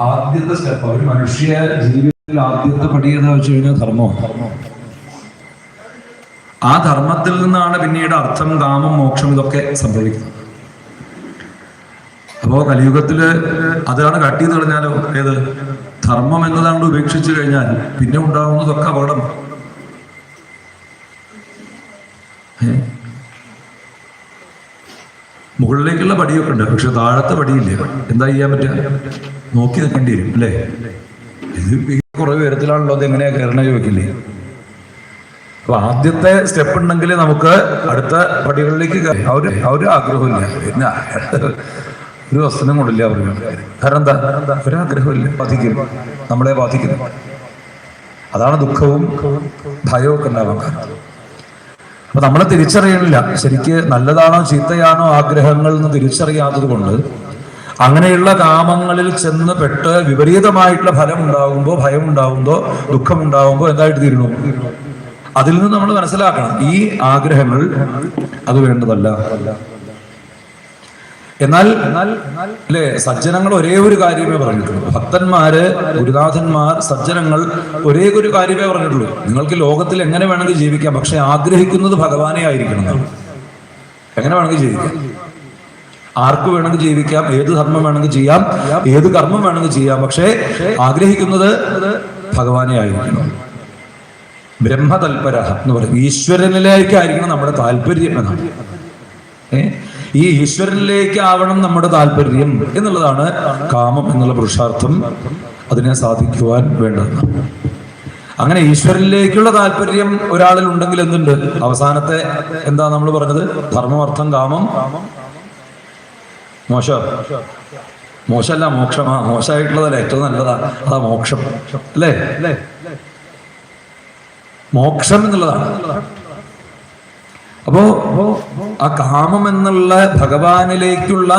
ആദ്യത്തെ സ്റ്റെപ്പ് ഒരു മനുഷ്യ ജീവിതത്തിൽ ആദ്യത്തെ പടി എന്ന് വെച്ച് കഴിഞ്ഞാൽ ധർമ്മമാണ് ആ ധർമ്മത്തിൽ നിന്നാണ് പിന്നീട് അർത്ഥം കാമം മോക്ഷം ഇതൊക്കെ സംഭവിക്കുന്നത്. അപ്പോ കലിയുഗത്തിൽ അതാണ് കട്ടി പറഞ്ഞാലോ? ഏത്? ധർമ്മം എന്നതാണ്ട് ഉപേക്ഷിച്ചു കഴിഞ്ഞാൽ പിന്നെ ഉണ്ടാവുന്നതൊക്കെ അപകടം. ഏ? മുകളിലേക്കുള്ള പടിയൊക്കെ ഉണ്ട്. പക്ഷെ താഴത്തെ പടിയില്ല? എന്താ ചെയ്യാൻ പറ്റുക? നോക്കി നിൽക്കേണ്ടി വരും അല്ലേ? ഇത് കുറേ ഉയരത്തിലാണല്ലോ അത് എങ്ങനെയാ കയറണ ചോദിക്കില്ലേ? അപ്പൊ ആദ്യത്തെ സ്റ്റെപ്പ് ഉണ്ടെങ്കിൽ നമുക്ക് അടുത്ത പടികളിലേക്ക് അവർ അവർ ആഗ്രഹമില്ല പിന്നെ ഒരു വസ്ത്രം കൊണ്ടില്ല അവർക്ക് കാരണം എന്താ? ഒരാഗ്രഹമില്ല ബാധിക്കും. നമ്മളെ ബാധിക്കുന്നു. അതാണ് ദുഃഖവും ഭയവും ഒക്കെ ഉണ്ടാവാൻ കാരണം. അപ്പൊ നമ്മളെ തിരിച്ചറിയണില്ല. ശരിക്ക് നല്ലതാണോ ചീത്തയാണോ ആഗ്രഹങ്ങൾ എന്ന് തിരിച്ചറിയാത്തത് കൊണ്ട് അങ്ങനെയുള്ള കാമങ്ങളിൽ ചെന്ന് പെട്ട് വിപരീതമായിട്ടുള്ള ഫലം ഉണ്ടാകുമ്പോൾ ഭയം ഉണ്ടാകുമ്പോൾ ദുഃഖം ഉണ്ടാകുമ്പോൾ എന്തായിട്ട് തീരുന്നു? അതിൽ നിന്ന് നമ്മൾ മനസ്സിലാക്കണം. ഈ ആഗ്രഹങ്ങൾ അത് വേണ്ടതല്ല. എന്നാൽ അല്ലെ സജ്ജനങ്ങൾ ഒരേ ഒരു കാര്യമേ പറഞ്ഞിട്ടുള്ളൂ. ഭക്തന്മാര് ഗുരുനാഥന്മാർ സജ്ജനങ്ങൾ ഒരേ ഒരു കാര്യമേ പറഞ്ഞിട്ടുള്ളൂ. നിങ്ങൾക്ക് ലോകത്തിൽ എങ്ങനെ വേണമെങ്കിൽ ജീവിക്കാം പക്ഷെ ആഗ്രഹിക്കുന്നത് ഭഗവാനെ ആയിരിക്കണം എങ്ങനെ വേണമെങ്കിൽ ജീവിക്കാം? ആർക്ക് വേണമെങ്കിൽ ജീവിക്കാം ഏത് ധർമ്മം വേണമെങ്കിൽ ചെയ്യാം ഏത് കർമ്മം വേണമെങ്കിൽ ചെയ്യാം പക്ഷേ ആഗ്രഹിക്കുന്നത് ഭഗവാനെ ആയിരിക്കണം. ബ്രഹ്മതൽപര എന്ന് പറയും. ഈശ്വരനിലേക്കായിരിക്കണം നമ്മുടെ താല്പര്യം എന്നാണ്. ഏ? ഈ ഈശ്വരനിലേക്ക് ആവണം നമ്മുടെ താല്പര്യം എന്നുള്ളതാണ് കാമം എന്നുള്ള പുരുഷാർത്ഥം അതിനെ സാധിക്കുവാൻ വേണ്ടത്. അങ്ങനെ ഈശ്വരനിലേക്കുള്ള താല്പര്യം ഒരാളിൽ ഉണ്ടെങ്കിൽ എന്തുണ്ട്? അവസാനത്തെ എന്താ നമ്മൾ പറഞ്ഞത്? ധർമ്മമർത്ഥം കാമം. മോശ. മോശമല്ല മോക്ഷമാ മോശമായിട്ടുള്ളതല്ല ഏറ്റവും നല്ലതാ. അതാ മോക്ഷം. അല്ലേ? മോക്ഷം എന്നുള്ളതാണ്. അപ്പോ ആ കാമം എന്നുള്ള ഭഗവാനിലേക്കുള്ള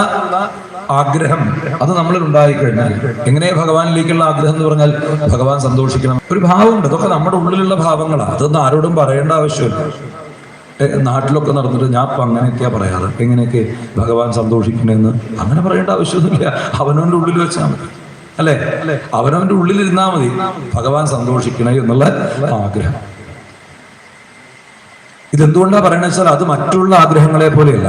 ആഗ്രഹം അത് നമ്മളിൽ ഉണ്ടായിക്കഴിഞ്ഞാൽ എങ്ങനെ ഭഗവാനിലേക്കുള്ള ആഗ്രഹം എന്ന് പറഞ്ഞാൽ ഭഗവാൻ സന്തോഷിക്കണം. ഒരു ഭാവമുണ്ട്. അതൊക്കെ നമ്മുടെ ഉള്ളിലുള്ള ഭാവങ്ങളാണ് അതൊന്നും ആരോടും പറയേണ്ട ആവശ്യമില്ല. നാട്ടിലൊക്കെ നടന്നിട്ട് ഞാൻ ഇപ്പൊ അങ്ങനെയൊക്കെയാ പറയാറ്. എങ്ങനെയൊക്കെ ഭഗവാൻ സന്തോഷിക്കണമെന്ന് അങ്ങനെ പറയേണ്ട ആവശ്യമൊന്നുമില്ല. അവനവന്റെ ഉള്ളിൽ വെച്ചാൽ മതി. അല്ലേ? ഉള്ളിൽ ഇരുന്നാ മതി. ഭഗവാൻ സന്തോഷിക്കണേ എന്നുള്ള ആഗ്രഹം. ഇതെന്തുകൊണ്ടാ പറയുന്നത് വെച്ചാൽ അത് മറ്റുള്ള ആഗ്രഹങ്ങളെ പോലെയല്ല.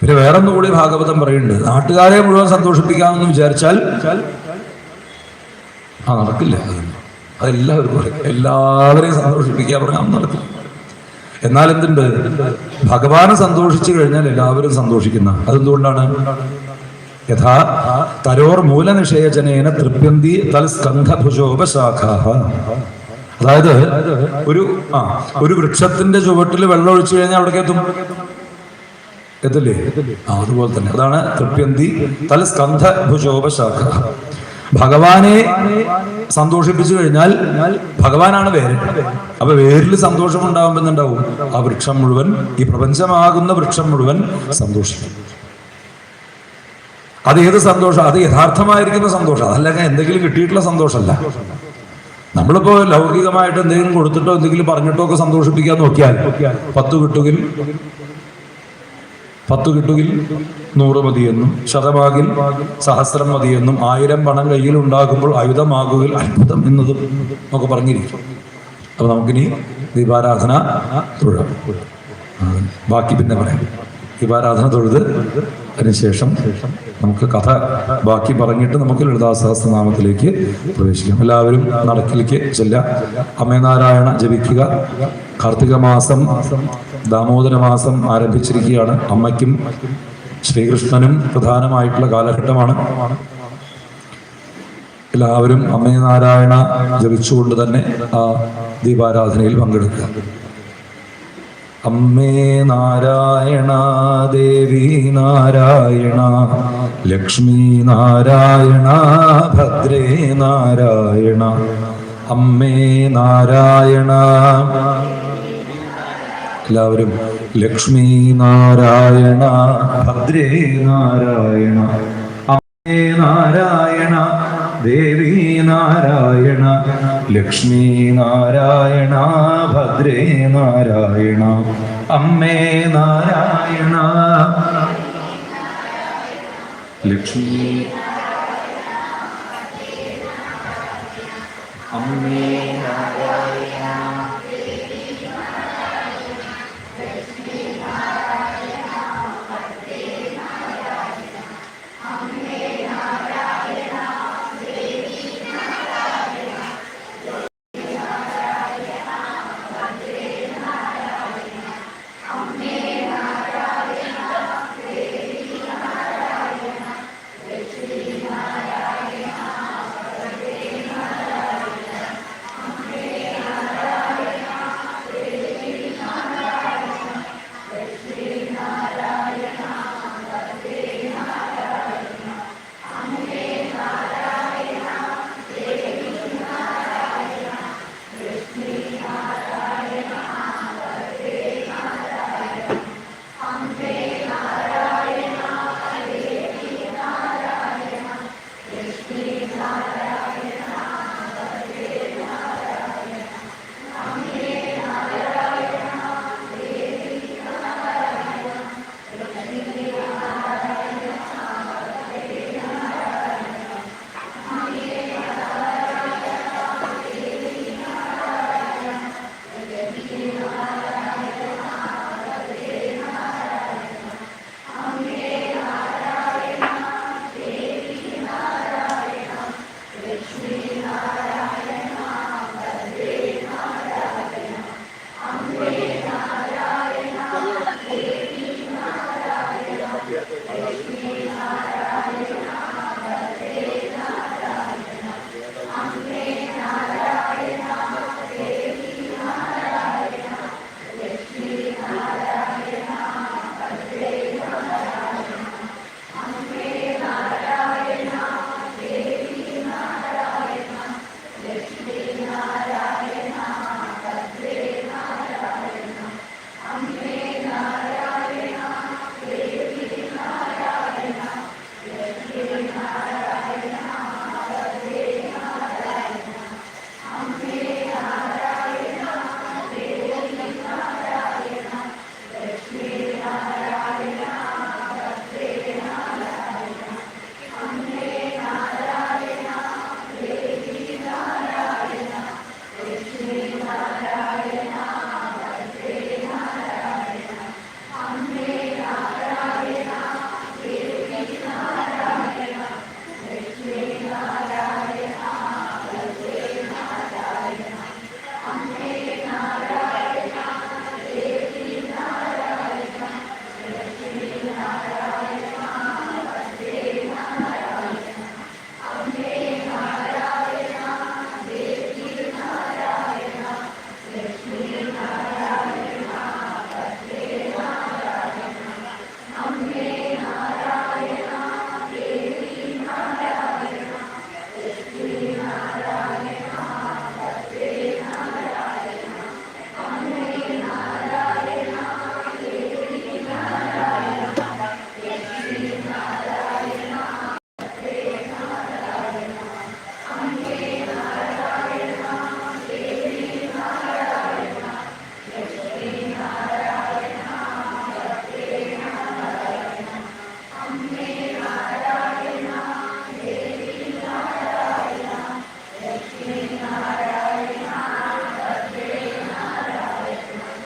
പിന്നെ വേറൊന്നും കൂടി ഭാഗവതം പറയുന്നുണ്ട്. നാട്ടുകാരെ മുഴുവൻ സന്തോഷിപ്പിക്കാമെന്ന് വിചാരിച്ചാൽ ആ നടക്കില്ല. അതെല്ലാവർക്കും അറിയാം. എല്ലാവരെയും സന്തോഷിപ്പിക്കാൻ പറഞ്ഞാൽ നടക്കും എന്നാൽ എന്തുണ്ട്? ഭഗവാനെ സന്തോഷിച്ചു കഴിഞ്ഞാൽ എല്ലാവരും സന്തോഷിക്കുന്ന. അതെന്തുകൊണ്ടാണ്? യഥാ തരോർ മൂലനിഷേചനേന തൃപ്യന്തി തൽസ്കന്ധഭുജോപശാഖ അതായത് ഒരു ആ ഒരു വൃക്ഷത്തിന്റെ ചുവട്ടിൽ വെള്ളം ഒഴിച്ചു കഴിഞ്ഞാൽ അവിടേക്ക് എത്തും. എത്തില്ലേ? ആ അതുപോലെ തന്നെ. അതാണ് തൃപ്യന്തി തൽസ്കന്ധ ഭുജോപശാഖ ഭഗവാനെ സന്തോഷിപ്പിച്ചു കഴിഞ്ഞാൽ ഭഗവാനാണ് വേര്. അപ്പൊ വേരിൽ സന്തോഷം ഉണ്ടാകുമ്പോൾ എന്തുണ്ടാവും ആ വൃക്ഷം മുഴുവൻ ഈ പ്രപഞ്ചമാകുന്ന വൃക്ഷം മുഴുവൻ സന്തോഷിക്കും. അത് ഏത് സന്തോഷം? അത് യഥാർത്ഥമായിരിക്കുന്ന സന്തോഷം. അതല്ലെങ്കിൽ എന്തെങ്കിലും കിട്ടിയിട്ടുള്ള സന്തോഷമല്ല. നമ്മളിപ്പോ ലൗകികമായിട്ട് എന്തെങ്കിലും കൊടുത്തിട്ടോ എന്തെങ്കിലും പറഞ്ഞിട്ടോ ഒക്കെ സന്തോഷിപ്പിക്കാൻ നോക്കിയാൽ പത്ത് കിട്ടുകിൽ പത്ത് കിട്ടുകിൽ നൂറ് മതിയെന്നും ശതമാകിൽ സഹസ്രം മതിയെന്നും ആയിരം പണം കയ്യിൽ ഉണ്ടാകുമ്പോൾ ആയുധമാകുകിൽ അത്ഭുതം എന്നതും ഒക്കെ പറഞ്ഞിരിക്കും. അപ്പൊ നമുക്കിനി ദീപാരാധന തൊഴാം ബാക്കി പിന്നെ പറയാം. ദീപാരാധന തൊഴുത് അതിനുശേഷം നമുക്ക് കഥ ബാക്കി പറഞ്ഞിട്ട് നമുക്ക് ലളിതാ സഹസ്രനാമത്തിലേക്ക് പ്രവേശിക്കാം. എല്ലാവരും നടക്കിലേക്ക് ചെല്ലാം അമ്മനാരായണ ജപിക്കുക. കാർത്തിക മാസം ദാമോദര മാസം ആരംഭിച്ചിരിക്കുകയാണ്. അമ്മയ്ക്കും ശ്രീകൃഷ്ണനും പ്രധാനമായിട്ടുള്ള കാലഘട്ടമാണ്. എല്ലാവരും അമ്മനാരായണ ജപിച്ചുകൊണ്ട് തന്നെ ആ ദീപാരാധനയിൽ പങ്കെടുക്കുക. അമ്മേ നാരായണ ദേവി നാരായണ ലക്ഷ്മി നാരായണ ഭദ്രേ നാരായണ അമ്മേ നാരായണ. എല്ലാവരും ലക്ഷ്മി നാരായണ ഭദ്രേ നാരായണ അമ്മേ നാരായണ. ദേവി നാരായണ ലക്ഷ്മി നാരായണ ഭദ്രേ നാരായണ അമ്മേ നാരായണ. ലക്ഷ്മി അമ്മേ നാരായണ.